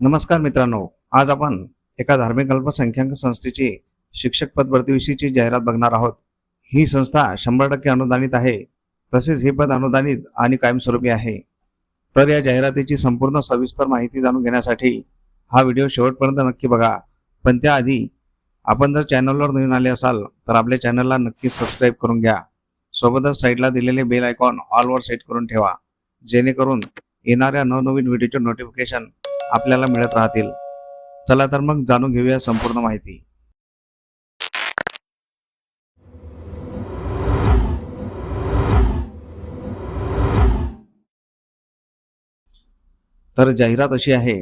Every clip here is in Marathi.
नमस्कार मित्रांनो आज आपण एका धार्मिक अल्पसंख्याक संस्थेची शिक्षक पद भरतीविषयीची जाहिरात बघणार आहोत. ही संस्था शंभर टक्के अनुदानित आहे तसेच हे पद अनुदानित आणि कायमस्वरूपी आहे. तर या जाहिरातीची संपूर्ण सविस्तर माहिती जाणून घेण्यासाठी हा व्हिडिओ शेवटपर्यंत नक्की बघा. पण त्याआधी आपण जर चॅनलवर नवीन आले असाल तर आपल्या चॅनलला नक्की सबस्क्राईब करून घ्या. सोबतच साईडला दिलेले बेल आयकॉन ऑलवर सेट करून ठेवा. जेणेकरून येणाऱ्या नवनवीन व्हिडिओचे नोटिफिकेशन आपल्याला मिळत राहतील. चला तर मग जाणून घेऊया संपूर्ण माहिती. तर जाहिरात अशी आहे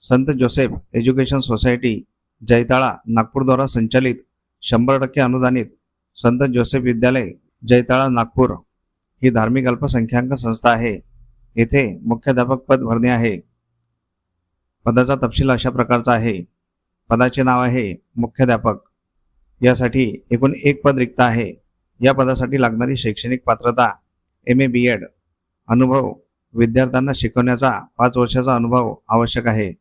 Sant Joseph education society Jaitala नागपूरद्वारा संचालित शंभर टक्के अनुदानित संत जोसेफ विद्यालय जैताळा नागपूर ही धार्मिक अल्पसंख्याक संस्था आहे. येथे मुख्याध्यापक पद भरणे आहे. पदाचा तपशील अशा प्रकारचा आहे. पदाचे नाव आहे मुख्याध्यापक. यासाठी एकूण एक पद रिक्त आहे. या पदासाठी लागणारी शैक्षणिक पात्रता एम ए बी एड अनुभव विद्यार्थ्यांना शिकवण्याचा पाच वर्षाचा अनुभव आवश्यक आहे.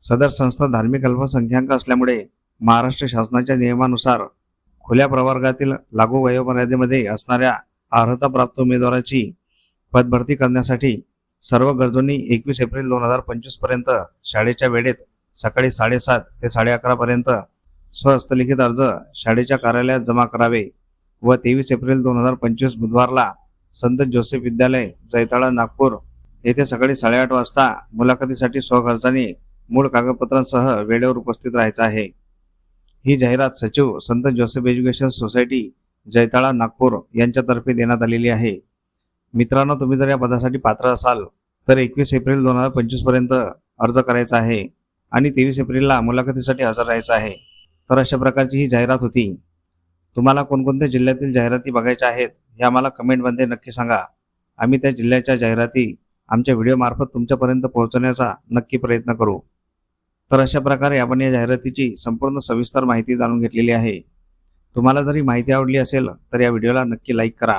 सदर संस्था धार्मिक अल्पसंख्याक असल्यामुळे महाराष्ट्र शासनाच्या नियमानुसार खुल्या प्रवर्गातील लागू वयोमर्यादेमध्ये असणाऱ्या अर्हताप्राप्त उमेदवाराची पदभरती करण्यासाठी सर्व गरजूंनी एकवीस एप्रिल दोन हजार पंचवीसपर्यंत शाळेच्या वेळेत सकाळी साडेसात ते साडे अकरा पर्यंत स्वहस्तलिखित अर्ज शाळेच्या कार्यालयात जमा करावे व तेवीस एप्रिल दोन हजार पंचवीस बुधवारला संत जोसेफ विद्यालय जैताळा नागपूर येथे सकाळी साडेआठ वाजता मुलाखतीसाठी स्वखर्चाने मूळ कागदपत्रांसह वेळेवर उपस्थित राहायचं आहे. ही जाहिरात सचिव Sant Joseph education society Jaitala Nagpur यांच्यातर्फे देण्यात आलेली आहे. मित्रांनो तुम्ही जर या पदासाठी पात्र असाल तर एकवीस एप्रिल दोन हजार पंचवीसपर्यंत अर्ज करायचा आहे आणि तेवीस एप्रिलला मुलाखतीसाठी हजर राहायचं आहे. तर अशा प्रकारची ही जाहिरात होती. तुम्हाला कोणकोणत्या जिल्ह्यातील जाहिराती बघायच्या आहेत हे आम्हाला कमेंटमध्ये नक्की सांगा. आम्ही त्या जिल्ह्याच्या जाहिराती आमच्या व्हिडिओमार्फत तुमच्यापर्यंत पोहोचवण्याचा नक्की प्रयत्न करू. तर अशा प्रकारे आपण या जाहिरातीची संपूर्ण सविस्तर माहिती जाणून घेतलेली आहे. तुम्हाला जरी माहिती आवडली असेल तर या व्हिडिओला नक्की लाईक करा.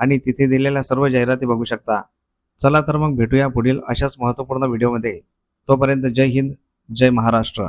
आणि तिथे दिलेल्या सर्व जाहिराती बघू शकता. चला तर मग भेटूया पुढील अशाच महत्त्वपूर्ण व्हिडिओमध्ये. तोपर्यंत जय हिंद जय महाराष्ट्र.